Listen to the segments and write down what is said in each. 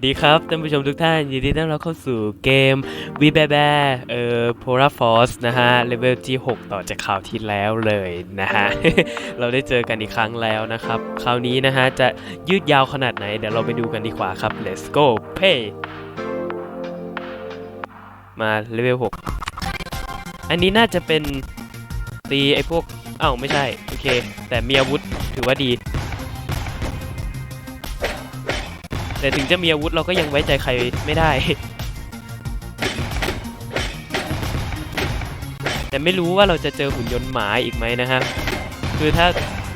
วัสดีครับท่านผู้ชมทุกท่าน ยินดีต้อนรับเข้าสู่เกม v b a b a เอ่อ Polar Force นะฮะเลเวลที่ 6 ต่อจากข่าวที่แล้วเลยนะฮะ เราได้เจอกันอีกครั้งแล้วนะครับ คราวนี้นะฮะ จะยืดยาวขนาดไหน เดี๋ยวเราไปดูกันดีกว่าครับ let's go pay มาเลเวล 6 อันนี้น่าจะเป็นตีไอ้พวกอ้าวไม่ใช่ โอเค แต่มีอาวุธถือว่าดี แต่ถึงจะมีอาวุธเราก็ยังไว้ใจใครไม่ได้ แต่ไม่รู้ว่าเราจะเจอหุ่นยนต์หมาอีกไหมนะครับคือถ้า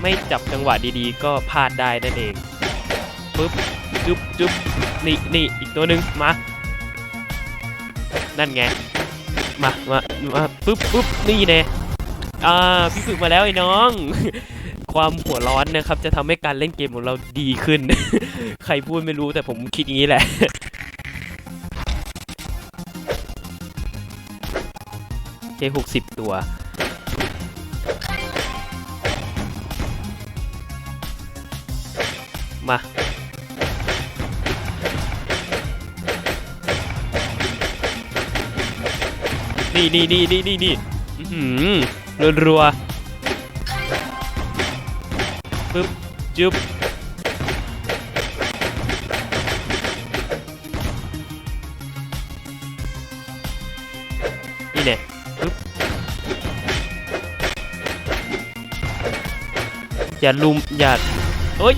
ไม่จับจังหวะดีๆ ก็พลาดได้นั่นเองปึ๊บจุ๊บจุ๊บนี่นี่อีกตัวหนึ่งมา นั่นไง มา มา มาปึ๊บปึ๊บนี่แน่อ่า พี่ฝึกมาแล้วไอ้น้อง ความหัวร้อนนะครับ จะทำให้การเล่นเกมของเราดีขึ้น ใครพูดไม่รู้แต่ผมคิดอย่างนี้แหละเคหกสิบตัวมา นี่นี่นี่นี่นี่นี่อื้อหือรัวๆ ปึ๊บจุ๊บนี่เนี่ยปึ๊บอย่าลุมอย่าโอ๊ย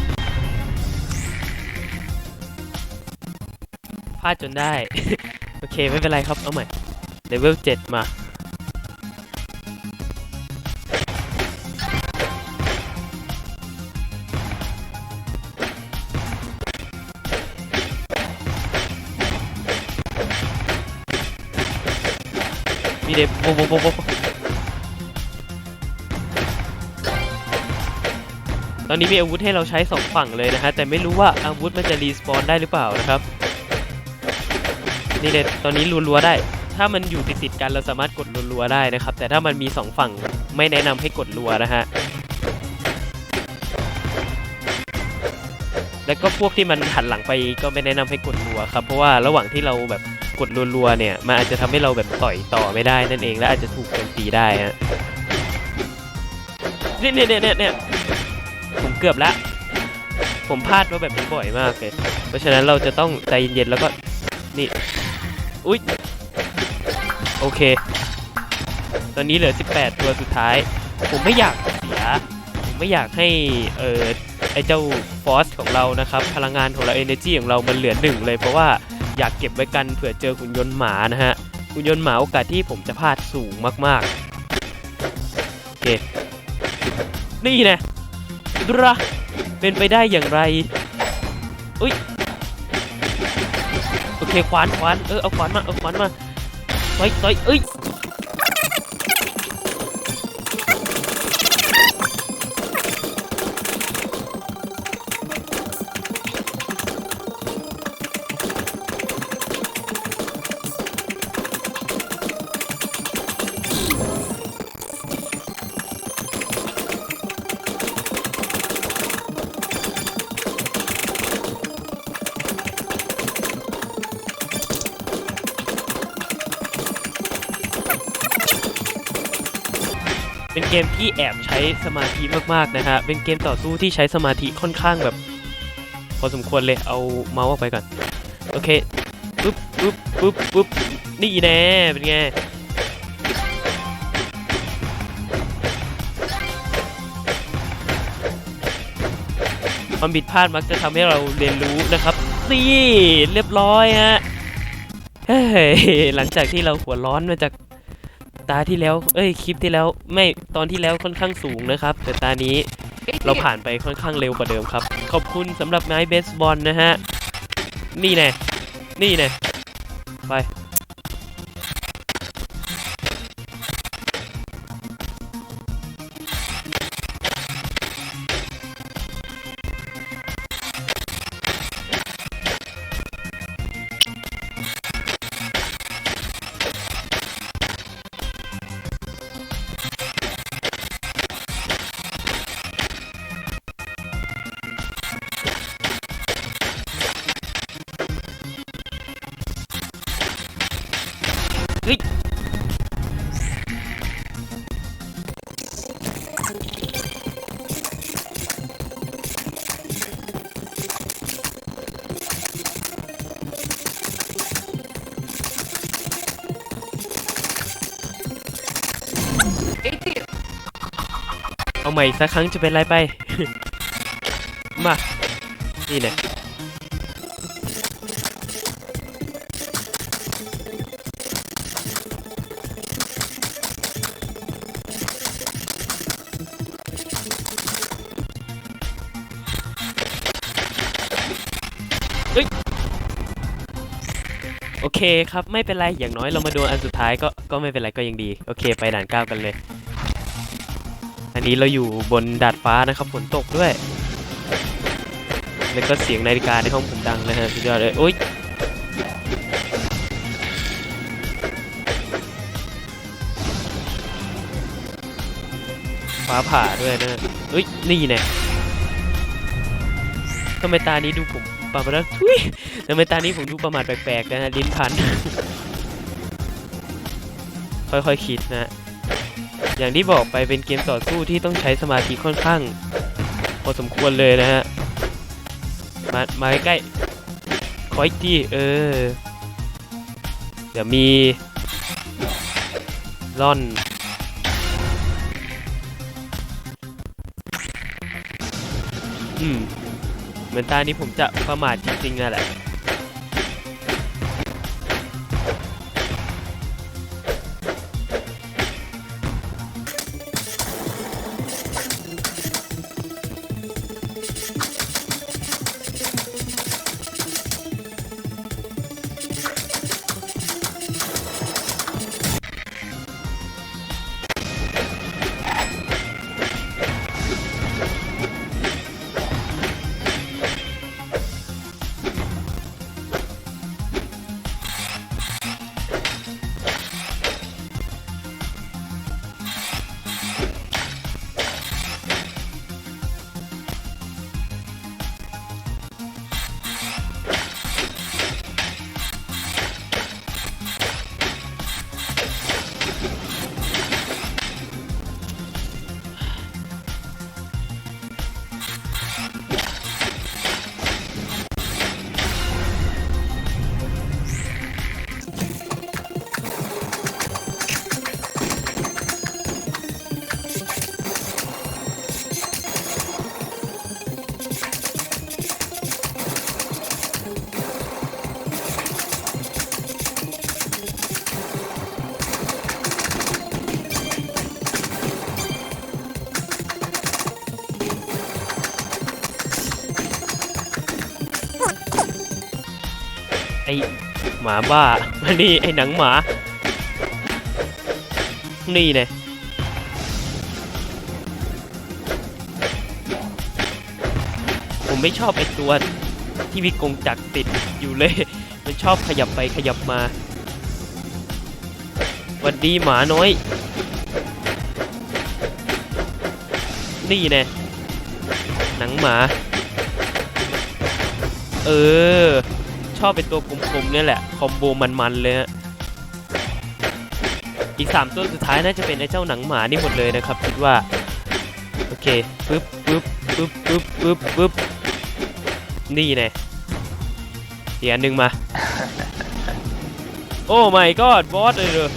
พลาดจนได้ โอเค ไม่เป็นไรครับ เอาใหม่เลเวล7มา มีเด็บโบโบโบโบตอนนี้มีอาวุธให้เราใช้สองฝั่งเลยนะฮะ แต่ไม่รู้ว่าอาวุธมันจะรีสปอนได้หรือเปล่านะครับ นี่เนี่ยตอนนี้รัวๆได้ ถ้ามันอยู่ติดๆกันเราสามารถกดรัวๆได้นะครับ แต่ถ้ามันมีสองฝั่งไม่แนะนำให้กดรัวนะฮะแล้วก็พวกที่มันหันหลังไปก็ไม่แนะนำให้กดรัวครับ เพราะว่าระหว่างที่เราแบบ กดรัวๆเนี่ยมันอาจจะทำให้เราแบบต่อยต่อไม่ได้นั่นเองและอาจจะถูกโจมตีได้ฮะเนี่ยเนี่ยเนี่ยเนี่ยผมเกือบละ ผมพลาดว่าแบบนี้บ่อยมากเลยเพราะฉะนั้นเราจะต้องใจเย็นๆแล้วก็นี่อุ๊ยโอเค ตอนนี้เหลือ 18 ตัวสุดท้าย ผมไม่อยากเสีย ผมไม่อยากให้เออไอเจ้าฟอสของเรานะครับ พลังงานของเรา energy ของเรามันเหลือหนึ่งเลยเพราะว่า อยากเก็บไว้กันเผื่อเจอหุ่นยนต์หมานะฮะหุ่นยนต์หมาโอกาสที่ผมจะพลาดสูงมากๆโอเคนี่นะดระเป็นไปได้อย่างไรอุ้ยโอเคควานควานเออเอาควานมาเอาควานมาต่อยต่อยเอ้ย เกมที่แอบใช้สมาธิมากๆนะฮะ เป็นเกมต่อสู้ที่ใช้สมาธิค่อนข้างแบบ พอสมควรเลย เอาเมาส์ออกไปก่อน โอเค ปุ๊บปุ๊บปุ๊บปุ๊บนี่แน่เป็นไง ความผิดพลาดมักจะทำให้เราเรียนรู้นะครับนี่เรียบร้อยฮะ เฮ้ย หลังจากที่เราหัวร้อนมาจาก ตาที่แล้ว เอ้ยคลิปที่แล้วไม่ตอนที่แล้วค่อนข้างสูงนะครับ แต่ตานี้เราผ่านไปค่อนข้างเร็วกว่าเดิมครับ ขอบคุณสำหรับไม้เบสบอลนะฮะ นี่แน่นี่แน่ไป เฮ้ยเอาใหม่สักครั้งจะเป็นไรไป มา นี่เนี่ย โอเคครับ ไม่เป็นไร อย่างน้อยเรามาดูอันสุดท้ายก็ก็ไม่เป็นไรก็ยังดี โอเค ไปด่านเก้ากันเลย อันนี้เราอยู่บนดาดฟ้านะครับฝนตกด้วย แล้วก็เสียงนาฬิกาในห้องผมดังเลยฮะสุดยอดเลยโอ๊ยฟ้าผ่าด้วยนะเอ้ย นี่แน่ทำไมตานี้ดูผม ประมาททุยทำไมตานี้ผมดูประมาทแปลกๆนะฮะลิ้นพัน ค่อยๆคิดนะ อย่างที่บอกไปเป็นเกมต่อสู้ที่ต้องใช้สมาธิค่อนข้างพอสมควรเลยนะฮะ มา มาใกล้ๆขออีกทีเออ เดี๋ยวมีร่อนอืม เหมือนตานี้ผมจะประมาทจริงๆนั่นแหละ ไอหมาบ้ามานี่ไอหนังหมา นี่ไงผมไม่ชอบไอตัวที่มีกรงจักติดอยู่เลย มันชอบขยับไปขยับมาวันดีหมาน้อย นี่แน่หนังหมา เออ ชอบเป็นตัวกลมๆเนี่ยแหละ คอมโบมันๆเลยฮะอีก 3 ตัวสุดท้ายน่าจะเป็นไอ้เจ้าหนังหมานี่หมดเลยนะครับ คิดว่า โอเคปึ๊บปึ๊บปึ๊บปึ๊บปึ๊บปึ๊บนี่แน่อีกอันหนึ่งมา โอ้ my god บอสเลยเลย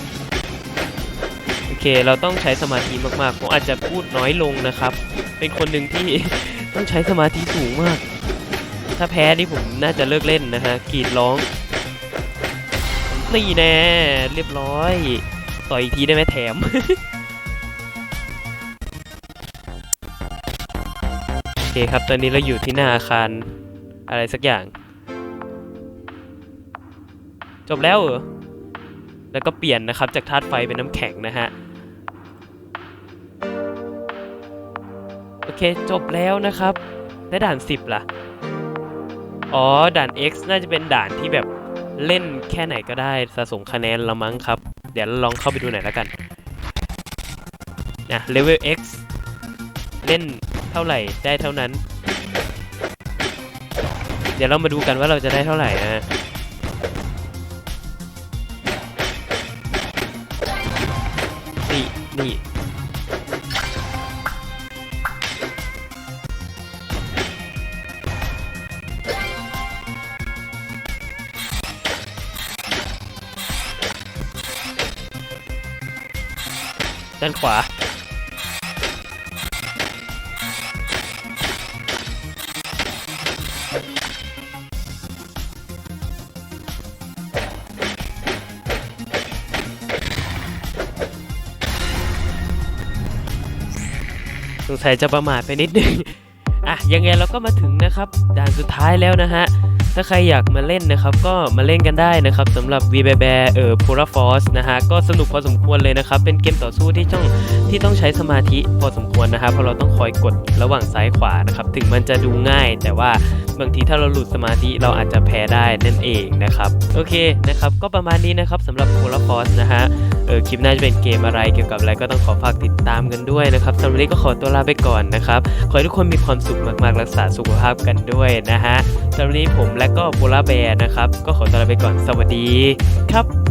โอเค เราต้องใช้สมาธิมากๆผมอาจจะพูดน้อยลงนะครับ เป็นคนหนึ่งที่ต้องใช้สมาธิสูงมาก ถ้าแพ้นี่ผมน่าจะเลิกเล่นนะฮะกรีดร้องนี่แน่เรียบร้อย ต่อยอีกทีได้ไหมแถมโอเคครับตอนนี้เราอยู่ที่หน้าอาคารอะไรสักอย่าง จบแล้วเหรอแล้วก็เปลี่ยนนะครับจากธาตุไฟเป็นน้ำแข็งนะฮะโอเคจบแล้วนะครับและด่าน 10 ล่ะ อ๋อ ด่าน X น่าจะเป็นด่านที่แบบเล่นแค่ไหนก็ได้สะสมคะแนนละมั้งครับ เดี๋ยวลองเข้าไปดูหน่อยแล้วกันนะเลเวล X เล่นเท่าไหร่ได้เท่านั้น เดี๋ยวเรามาดูกันว่าเราจะได้เท่าไหร่นะ ด้านขวา สงสัยจะประมาทไปนิดนึง อะ ยังไงเราก็มาถึงนะครับ ด่านสุดท้ายแล้วนะฮะ ถ้าใครอยากมาเล่นนะครับก็มาเล่นกันได้นะครับสำหรับ v b b a r เอ่อ Pura Force นะฮะก็สนุกพอสมควรเลยนะครับ เป็นเกมต่อสู้ที่ต้องที่ต้องใช้สมาธิพอสมควรนะฮะเพราะเราต้องคอยกดระหว่างซ้ายขวานะครับถึงมันจะดูง่ายแต่ว่า บางทีถ้าเราหลุดสมาธิเราอาจจะแพ้ได้นั่นเองนะครับโอเคนะครับก็ประมาณนี้นะครับสำหรับ Pura Force นะฮะเออคลิปหน้าจะเป็นเกมอะไรเกี่ยวกับอะไรก็ต้องขอฝากติดตามกันด้วยนะครับสำหรับนนี้ก็ขอตัวลาไปก่อนนะครับขอให้ทุกคนมีความสุขมากๆรักษาสุขภาพกันด้วยนะฮะสำหรับนนี้ผมและก็โบลาแบร์นะครับก็ขอตัวลาไปก่อนสวัสดีครับ